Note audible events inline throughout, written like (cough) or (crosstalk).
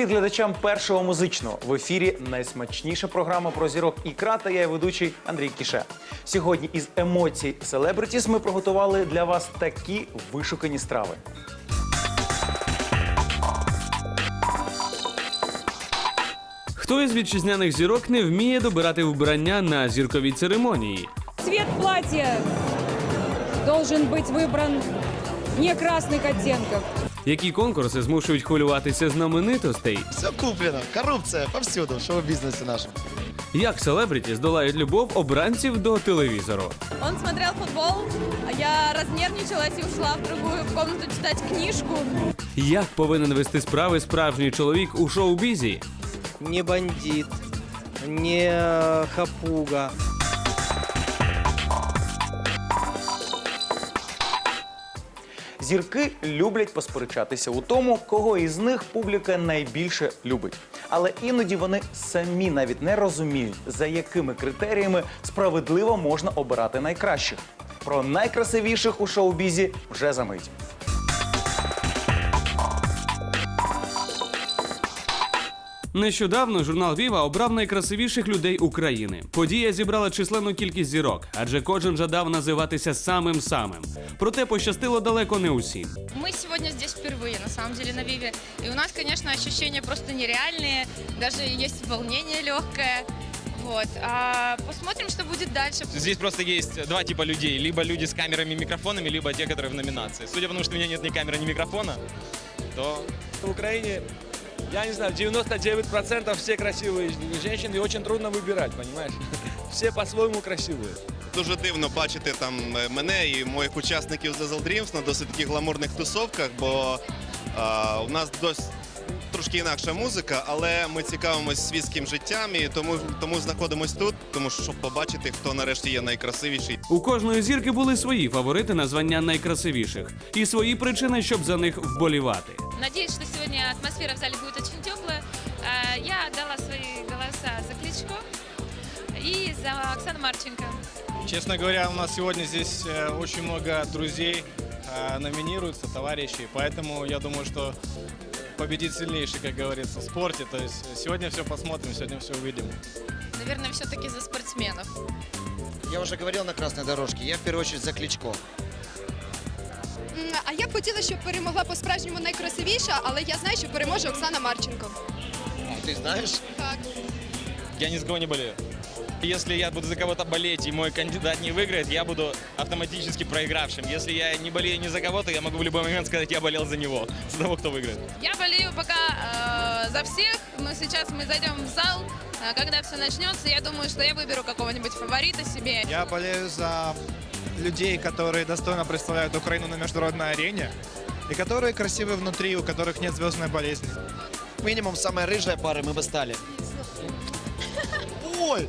Привіт глядачам першого музичного в ефірі найсмачніша програма про зірок ікра та я ведучий Андрій Кіше. Сьогодні із емоцій Селебритіс ми приготували для вас такі вишукані страви. Хто із вітчизняних зірок не вміє добирати вбрання на зірковій церемонії? Цвет платья должен быть выбран не красных оттенков. Які конкурси змушують хвилюватися знаменитостей? Все куплено. Коррупция повсюду в шоу-бизнесе нашем. Як селебріті здолають любов обранців до телевізору? Он смотрел футбол, а я разнервничалась и ушла в другую комнату читать книжку. Як повинен вести справи справжній чоловік у шоу-бізі? не бандит, не хапуга. Зірки люблять посперечатися у тому, кого із них публіка найбільше любить. Але іноді вони самі навіть не розуміють, за якими критеріями справедливо можна обирати найкращих. Про найкрасивіших у шоу-бізі вже за мить. Нещодавно журнал Віва обрав найкрасивіших людей України. Подія зібрала численну кількість зірок, адже кожен жадав називатися самим самим. Проте пощастило далеко не усім. Мы сегодня здесь впервые, на самом деле, на Виве. И у нас, конечно, ощущения просто нереальные. Даже есть волнение легкое. Вот. А посмотрим, что будет дальше. Здесь просто есть два типа людей. Либо люди с камерами и микрофонами, либо те, которые в номинации. Судя по тому, что у меня нет ни камеры, ни микрофона, то В Украине, я не знаю, 99% все красивые женщины, и очень трудно выбирать, понимаешь? Все по-своему красивые. Дуже дивно бачити там е, мене і моїх учасників The Zell Dreams на досить таких гламурних тусовках, бо а, у нас досить трошки інакша музика, але ми цікавимось світським життям і тому, тому знаходимось тут, тому що щоб побачити, хто нарешті є найкрасивіший. У кожної зірки були свої фаворити на звання найкрасивіших і свої причини, щоб за них вболівати. Надеюсь, что сегодня атмосфера в зале будет очень теплая. А, Я отдала свои голоса за Кличко и за Оксану Марченко. Честно говоря, у нас сегодня здесь э, очень много друзей э, номинируются, товарищей, поэтому я думаю, что победит сильнейший, как говорится, в спорте. То есть сегодня все посмотрим, сегодня все увидим. Наверное, все-таки за спортсменов. Я уже говорил на красной дорожке, я в первую очередь за Кличко. А я б хотіла, щоб перемогла по-справжньому найкрасивіша, але я знаю, що переможе Оксана Марченко. А, ты знаешь? Так. я ни за кого не болею. Если я буду за кого-то болеть и мой кандидат не выиграет, я буду автоматически проигравшим. Если я не болею ни за кого, то я могу в любой момент сказать, я болел за него, (laughs) за того, кто выиграет. Я болею пока э, за всех, но сейчас мы зайдем в зал. Э, Когда все начнется, я думаю, что я выберу какого-нибудь фаворита себе. Я болею за людей, которые достойно представляют Украину на международной арене и которые красивы внутри, у которых нет звездной болезни. Минимум самой рыжей пары мы бы стали. (laughs) Ой!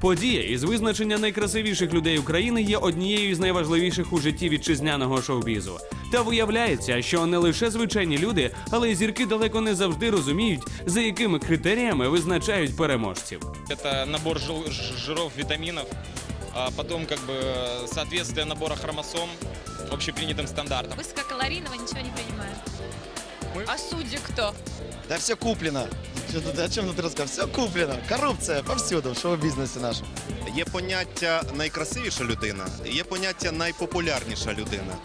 Подія із визначення найкрасивіших людей України є однією з найважливіших у житті вітчизняного шоу-бізу. Та виявляється, що не лише звичайні люди, але й зірки далеко не завжди розуміють, за якими критеріями визначають переможців. Это набор жил- ж- жиров, витаминов, а потом как бы э, соответствие набора хромосом общепринятым стандартам. Высококалорийного ничего не принимаю. А судьи кто? Да все куплено. Чё ты- О чем ты рассказывал? Все куплено. Коррупция повсюду в шоу-бизнесе нашем. Є поняття найкрасивіша людина, є поняття найпопулярніша людина.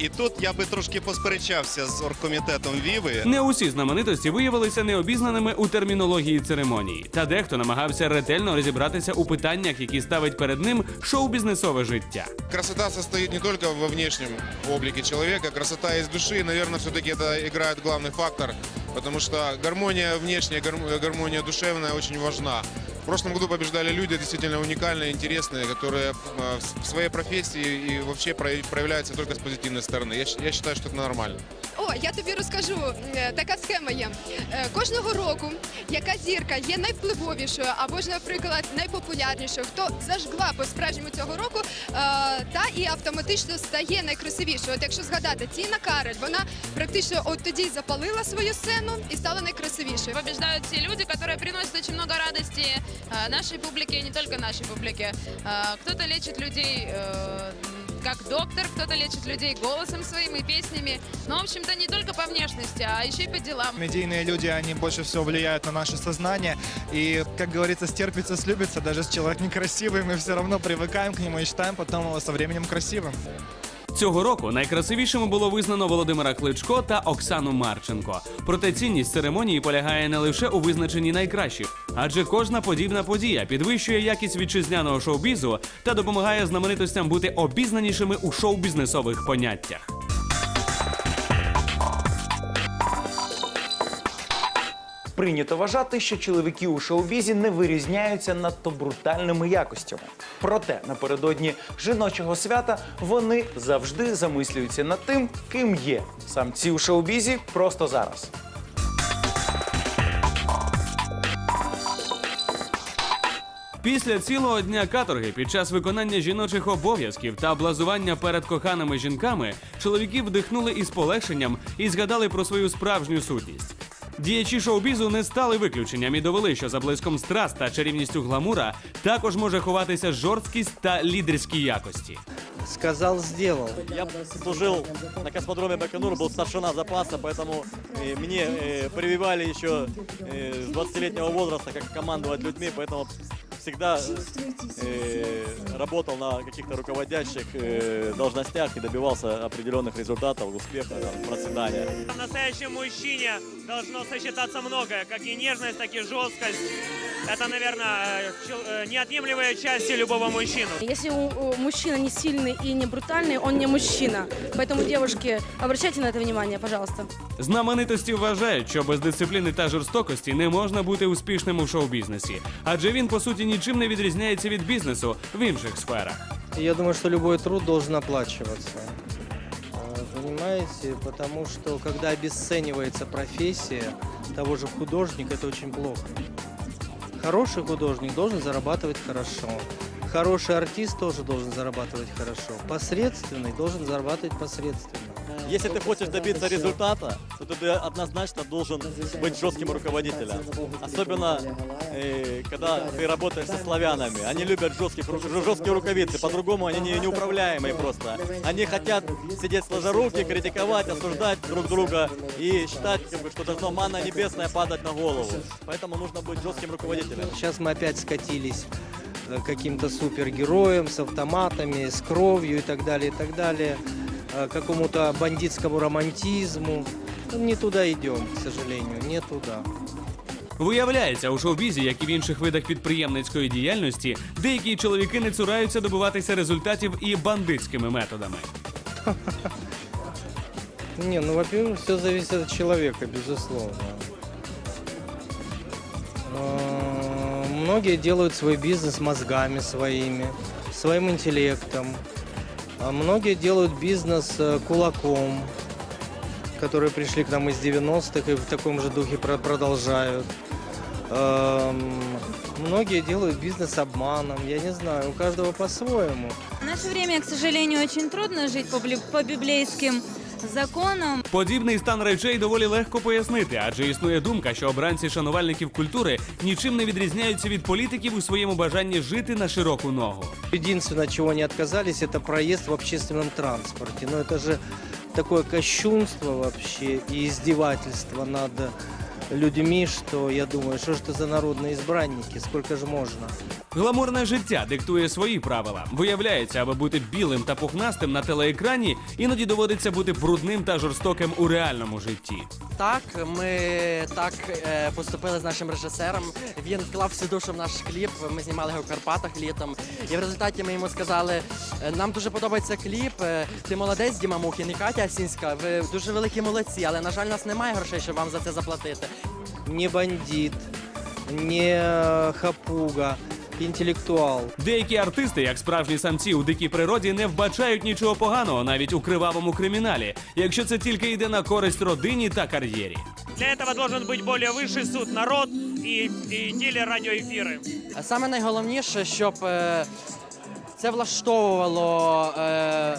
І тут я би трошки посперечався з оргкомітетом Віви. Не усі знаменитості виявилися необізнаними у термінології церемонії, та дехто намагався ретельно розібратися у питаннях, які ставить перед ним шоу-бізнесове життя. Красота состоит не только во внешнем облике человека, красота из души, и, наверное, все-таки это играет главный фактор, потому что гармония внешняя, гар- гармония душевная очень важна. В прошлом году побеждали люди действительно уникальные, интересные, которые э, в своей профессии и вообще прояв- проявляются только с позитивной стороны. Я, щ- я считаю, что это нормально. О, я тобі розкажу. Е, Така схема є. Е, Кожного року, яка зірка є найвпливовішою або ж, наприклад, найпопулярнішою, хто зажгла по-справжньому цього року, е, та і автоматично стає найкрасивішою. От якщо згадати, Тіна Карель, вона практично от тоді й запалила свою сцену і стала найкрасивішою. Побеждают те люди, которые приносят очень много радости э, нашей публике и не только нашей публике. Э, Кто-то лечит людей э, как доктор, кто-то лечит людей голосом своим и песнями. Но, в общем-то, не только по внешности, а еще и по делам. Медийные люди, они больше всего влияют на наше сознание. И, как говорится, стерпится, слюбится. Даже если человек (laughs) некрасивый, мы все равно привыкаем к нему и считаем потом его со временем красивым. Цього року найкрасивішими було визнано Володимира Кличко та Оксану Марченко. Проте цінність церемонії полягає не лише у визначенні найкращих, адже кожна подібна подія підвищує якість вітчизняного шоу-бізу та допомагає знаменитостям бути обізнанішими у шоу-бізнесових поняттях. Прийнято вважати, що чоловіки у шоу-бізі не вирізняються надто брутальними якостями. Проте напередодні жіночого свята вони завжди замислюються над тим, ким є самці у шоу-бізі просто зараз. Після цілого дня каторги під час виконання жіночих обов'язків та облазування перед коханими жінками чоловіки вдихнули із полегшенням і згадали про свою справжню сутність. Діячі шоу-бізу не стали виключенням і довели, що за блиском страст та чарівністю гламура також може ховатися жорсткість та лідерські якості. Сказал, сделал. Я служил на космодроме Байконур, был старшина запаса, поэтому э, мне э, прививали еще э, с 20-летнего возраста, как командовать людьми, поэтому всегда э, работал на каких-то руководящих э, должностях и добивался определенных результатов, успеха, там, процветания. В настоящем мужчине должно сочетаться многое, как и нежность, так и жесткость. Это, наверное, неотъемлемые части любого мужчины. Если мужчина не сильный и не брутальный, он не мужчина. Поэтому, девушки, обращайте на это внимание, пожалуйста. Знаменитості вважають, що без дисципліни та жорстокості не можна бути успішним у шоу-бізнесі, адже він по суті нічим не відрізняється від бізнесу в інших сферах. Я думаю, что любой труд должен оплачиваться. А, Понимаете? Потому что когда обесценивается профессия того же художника, это очень плохо. Хороший художник должен зарабатывать хорошо. Хороший артист тоже должен зарабатывать хорошо. Посредственный должен зарабатывать посредственно. Если ты хочешь добиться результата, то ты однозначно должен быть жестким руководителем. Особенно, э, когда ты работаешь со славянами. Они любят жестких, жесткие рукавицы, по-другому они не, неуправляемые просто. Они хотят сидеть сложа руки, критиковать, осуждать друг друга и считать, как бы, что должно манна небесная падать на голову. Поэтому нужно быть жестким руководителем. Сейчас мы опять скатились э, каким-то супергероям с автоматами, с кровью и так далее, и так далее, какому-то бандитскому романтизму. Ну, Не туда идем, к сожалению, не туда. Виявляється, у шоу-бізі, як і в інших видах підприємницької діяльності, деякі чоловіки не цураються добиватися результатів і бандитськими методами. (laughs) Не, ну, во-первых, все зависит от человека, безусловно. Э, Многие делают свой бизнес мозгами своими, своим интеллектом. А многие делают бизнес э, кулаком, которые пришли к нам из 90-х и в таком же духе про- продолжают. Эм, Многие делают бизнес обманом, я не знаю, у каждого по-своему. В наше время, к сожалению, очень трудно жить по, по библейским законам. Подібний стан речей доволі легко пояснити, адже існує думка, що обранці шанувальників культури нічим не відрізняються від політиків у своєму бажанні жити на широку ногу. Єдине, на чего не відказались, це проїзд в общественному транспорті. Ну це ж такое кощунство вообще і здівательство над людьми, что я думаю, что ж это за народные избранники, сколько же можно? Гламурне життя диктує свої правила. Виявляється, аби бути білим та пухнастим на телеекрані, іноді доводиться бути брудним та жорстоким у реальному житті. Так, ми так е, поступили з нашим режисером. Він вклав всю душу в наш кліп. Ми знімали його в Карпатах літом. І в результаті ми йому сказали: «Е, нам дуже подобається кліп. е, Ти молодець, Діма Мухін і Катя Асінська. Ви дуже великі молодці, але на жаль, у нас немає грошей, щоб вам за це заплатити. Не бандит, не хапуга, інтелектуал. Деякі артисти, як справжні самці у дикій природі, не вбачають нічого поганого навіть у кривавому криміналі, якщо це тільки йде на користь родині та кар'єрі. Для этого должен быть более высший суд, народ и, и телерадиоэфиры. Саме найголовніше, щоб е, це влаштовувало е,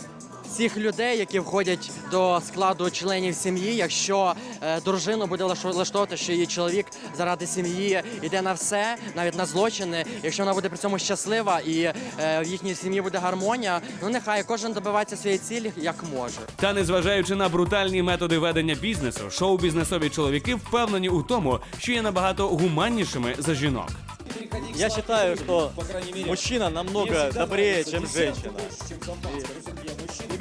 всіх людей, які входять до складу членів сім'ї, якщо е, дружину буде влаштовувати, що її чоловік заради сім'ї йде на все, навіть на злочини, якщо вона буде при цьому щаслива і е, в їхній сім'ї буде гармонія, ну нехай кожен добивається своєї цілі як може. Та незважаючи на брутальні методи ведення бізнесу, шоу-бізнесові чоловіки впевнені у тому, що є набагато гуманнішими за жінок. Я считаю, что мужчина намного добрее, чем женщина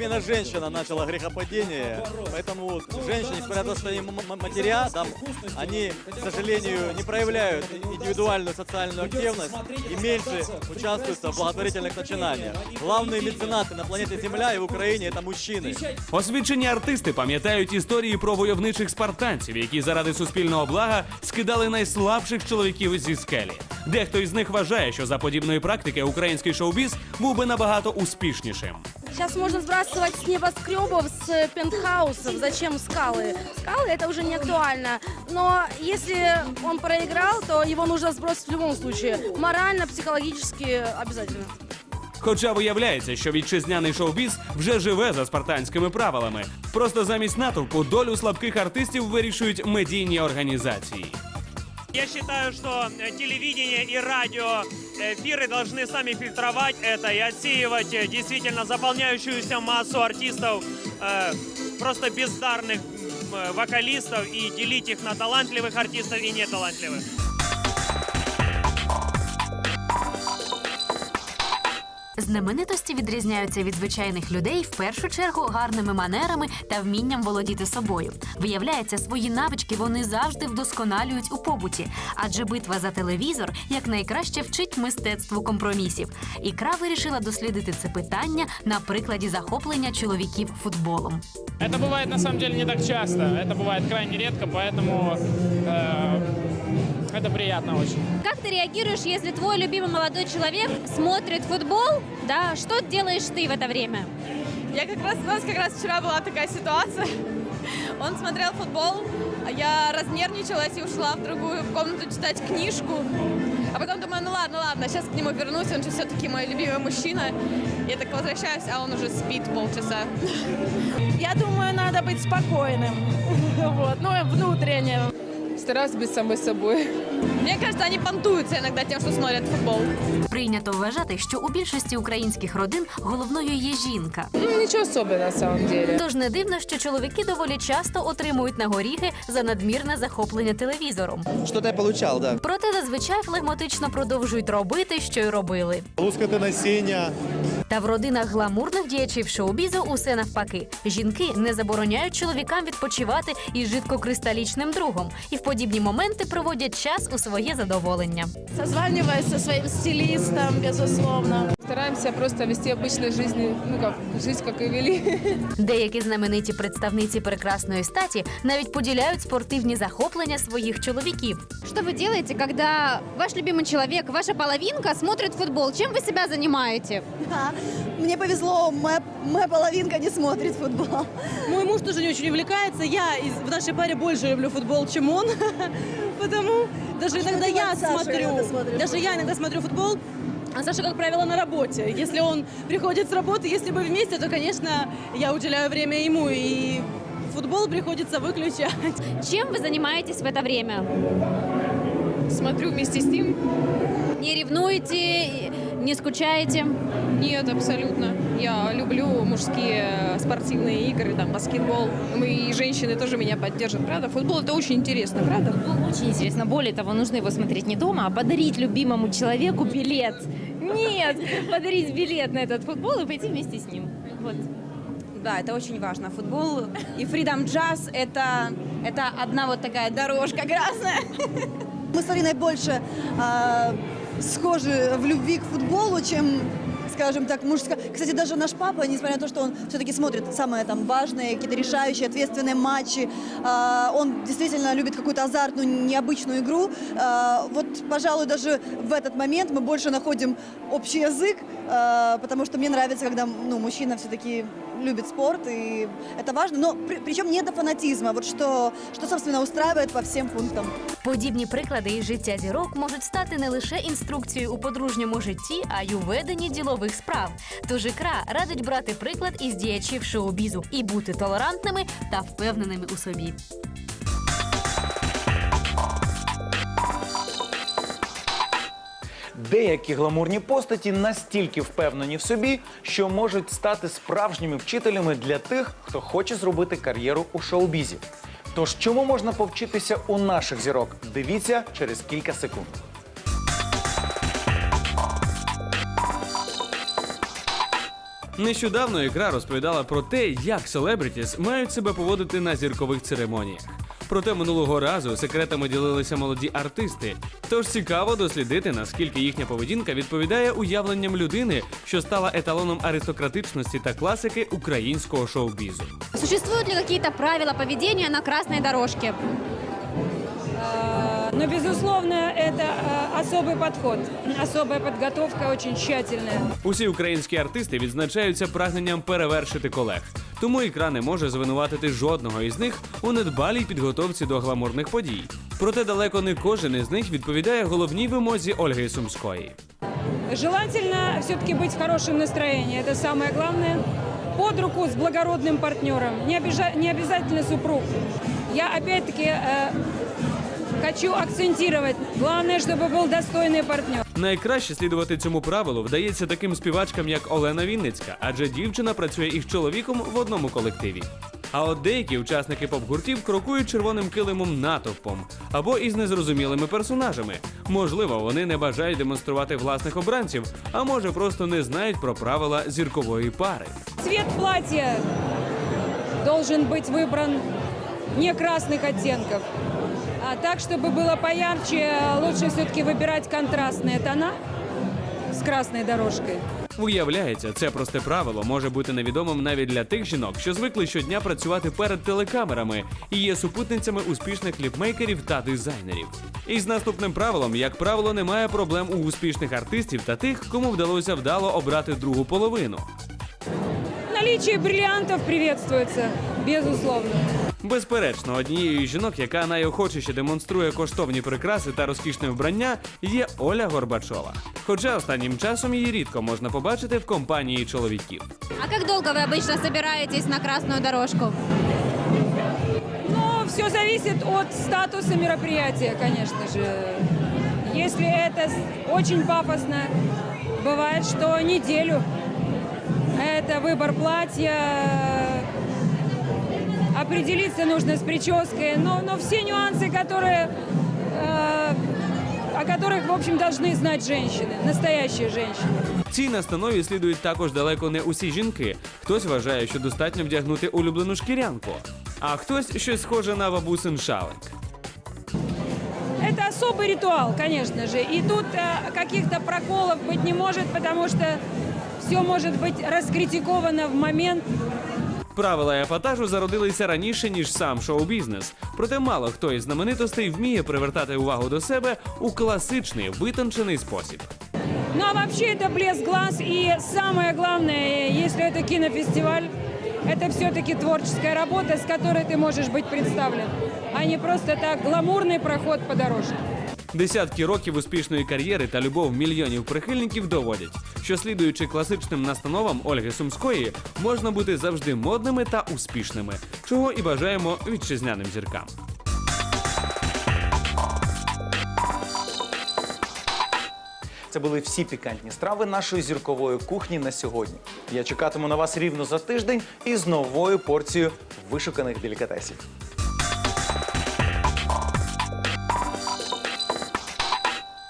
И именно женщина начала грехопадение, поэтому вот женщины, несмотря на то, что они м- м- матеря, да, они, к сожалению, не проявляют индивидуальную социальную активность и меньше участвуют в благотворительных начинаниях. Главные меценаты на планете Земля и в Украине это мужчины. Освічені артисти пам'ятають історії про войовничих спартанців, які заради суспільного блага скидали найслабших чоловіків зі скелі. Дехто із них вважає, що за подібної практики український шоу-біз був би набагато успішнішим. Сейчас можно сбрасывать с небоскребов, с пентхаусов. Зачем скалы? Скалы это уже не актуально. Но если он проиграл, то его нужно сбросить в любом случае. Морально, психологически обязательно. Хоча виявляється, що вітчизняний шоу-біз вже живе за спартанськими правилами. Просто замість натовпу долю слабких артистів вирішують медійні організації. Я считаю, что э, телевидение и радио э, эфиры должны сами фильтровать это и отсеивать э, действительно заполняющуюся массу артистов, просто бездарных вокалистов и делить их на талантливых артистов и неталантливых. Знаменитості відрізняються від звичайних людей в першу чергу гарними манерами та вмінням володіти собою. Виявляється, свої навички вони завжди вдосконалюють у побуті, адже битва за телевізор якнайкраще вчить мистецтву компромісів. Ікра вирішила дослідити це питання на прикладі захоплення чоловіків футболом. Это бывает на самом деле не так часто. Это бывает крайне редко, поэтому э, это приятно очень. Как ты реагируешь, если твой любимый молодой человек смотрит футбол? Да, что делаешь ты в это время? Я как раз, у нас как раз вчера была такая ситуация. (laughs) Он смотрел футбол, а я разнервничалась и ушла в другую комнату читать книжку. А потом думаю, ну ладно, ладно, сейчас к нему вернусь, он же все-таки мой любимый мужчина. Я так возвращаюсь, а он уже спит полчаса. (laughs) Я думаю, надо быть спокойным. (laughs) Вот, ну, внутренне. Стараюсь быть самой собой. Мне кажется, они понтуются иногда тем, что смотрят футбол. Прийнято вважати, що у більшості українських родин головною є жінка. Ну, ничего особенного на самом деле. Тож не дивно, що чоловіки доволі часто отримують на горіхи за надмірне захоплення телевізором. Что-то я получал, да. Проте зазвичай флегматично продовжують робити, що й робили. Лускаты насения. Та в родинах гламурних діячів шоу-бізу усе навпаки. Жінки не забороняють чоловікам відпочивати із жидкокристалічним другом і в подібні моменти проводять час у своє задоволення. Созваниваясь со своим стилистом, безусловно. Стараемся просто вести обычную жизнь, ну как, жизнь, как и вели. Деякі знамениті представниці прекрасної статі навіть поділяють спортивні захоплення своїх чоловіків. Что вы делаете, когда ваш любимый человек, ваша половинка смотрит футбол? Чем вы себя занимаете? Мне повезло, моя, моя половинка не смотрит футбол. Мой муж тоже не очень увлекается. Я из, в нашей паре больше люблю футбол, чем он. (laughs) Потому даже иногда я смотрю, даже я иногда смотрю футбол, а Саша, как правило, на работе. Если он приходит с работы, если мы вместе, то, конечно, я уделяю время ему, и футбол приходится выключать. (laughs) Чем вы занимаетесь в это время? Смотрю вместе с ним. Не ревнуете, Не скучаете? Нет, абсолютно. Я люблю мужские спортивные игры, там, баскетбол. Мы и женщины тоже меня поддержат, правда? Футбол это очень интересно, правда? Очень интересно. Более того, нужно его смотреть не дома, а подарить любимому человеку билет. Нет, подарить билет на этот футбол и пойти вместе с ним. Вот. Да, это очень важно. Футбол и фридом джаз это, это одна вот такая дорожка красная. Мы с Ариной больше а, схожи в любви к футболу, чем скажем так, мужская. Кстати, даже наш папа, несмотря на то, что он все-таки смотрит самые там важные, какие-то решающие, ответственные матчи, а, он действительно любит какую-то азартную, необычную игру. А, вот, пожалуй, даже в этот момент мы больше находим общий язык, а, потому что мне нравится, когда ну, мужчина все-таки любит спорт, и это важно, но при- причем не до фанатизма, вот что, что, собственно, устраивает по всем пунктам. Подібні приклади із життя зірок можуть стати не лише інструкцією у подружньому житті, а й у веденні ділових справ. Тож ікра радить брати приклад із діячів шоу-бізу і бути толерантними та впевненими у собі. Деякі гламурні постаті настільки впевнені в собі, що можуть стати справжніми вчителями для тих, хто хоче зробити кар'єру у шоу-бізі. Тож чому можна повчитися у наших зірок? Дивіться через кілька секунд. Нещодавно ікра розповідала про те, як селебрітіс мають себе поводити на зіркових церемоніях. Проте минулого разу секретами ділилися молоді артисти. Тож цікаво дослідити, наскільки їхня поведінка відповідає уявленням людини, що стала еталоном аристократичності та класики українського шоу-бізу. Существують ли какие-то правила поведения на красній дорожке? Э, Но, безусловно, это э, особый подход, особая подготовка, очень тщательная. Усі українські артисти відзначаються прагненням перевершити колег. Тому ікра не може звинуватити жодного із них у недбалій підготовці до гламурних подій. Проте далеко не кожен із них відповідає головній вимозі Ольги Сумської. Желательно все-таки быть в хорошем настроении, это самое главное. Под руку с благородным партнером, не, обижа- не обязательно супруг. Я опять-таки э, хочу акцентировать, главное, чтобы был достойный партнер. Найкраще слідувати цьому правилу вдається таким співачкам, як Олена Вінницька, адже дівчина працює із чоловіком в одному колективі. А от деякі учасники поп-гуртів крокують червоним килимом натовпом або із незрозумілими персонажами. Можливо, вони не бажають демонструвати власних обранців, а може просто не знають про правила зіркової пари. Цвет платья должен быть выбран не красных оттенков, а так, чтобы было поярче. Лучше все-таки выбирать контрастные тона с красной дорожкой. Виявляється, це просте правило може бути невідомим навіть для тих жінок, що звикли щодня працювати перед телекамерами і є супутницями успішних кліпмейкерів та дизайнерів. І з наступним правилом, як правило, немає проблем у успішних артистів та тих, кому вдалося вдало обрати другу половину. Наличие бриллиантов приветствуется, безусловно. Безперечно, однією із жінок, яка найохочіше демонструє коштовні прикраси та розкішне вбрання, є Оля Горбачова. Хоча останнім часом її рідко можна побачити в компанії чоловіків. А как долго вы обычно собираетесь на красную дорожку? Но все зависит от статуса мероприятия, конечно же. Если это с- очень пафосно, бывает, что неделю. Это выбор платья, определиться нужно с прической, но, но все нюансы, которые, э, о которых, в общем, должны знать женщины, настоящие женщины. Цій настанові слідують також далеко не усі жінки. Хтось вважає, що достатньо вдягнути улюблену шкірянку, а хтось щось схоже на бабусин шалик. Это особый ритуал, конечно же. И тут э, каких-то проколов быть не может, потому что все может быть раскритиковано в момент. Правила епатажу зародилися раніше ніж сам шоу-бізнес. Проте мало хто із знаменитостей вміє привертати увагу до себе у класичний витончений спосіб. Ну а вообще это блеск глаз. И самое главное, если это кинофестиваль, это все-таки творческая работа, с которой ты можешь быть представлен, а не просто так гламурный проход по дорожке. Десятки років успішної кар'єри та любов мільйонів прихильників доводять, що слідуючи класичним настановам Ольги Сумської, можна бути завжди модними та успішними, чого і бажаємо вітчизняним зіркам. Це були всі пікантні страви нашої зіркової кухні на сьогодні. Я чекатиму на вас рівно за тиждень із новою порцією вишуканих делікатесів.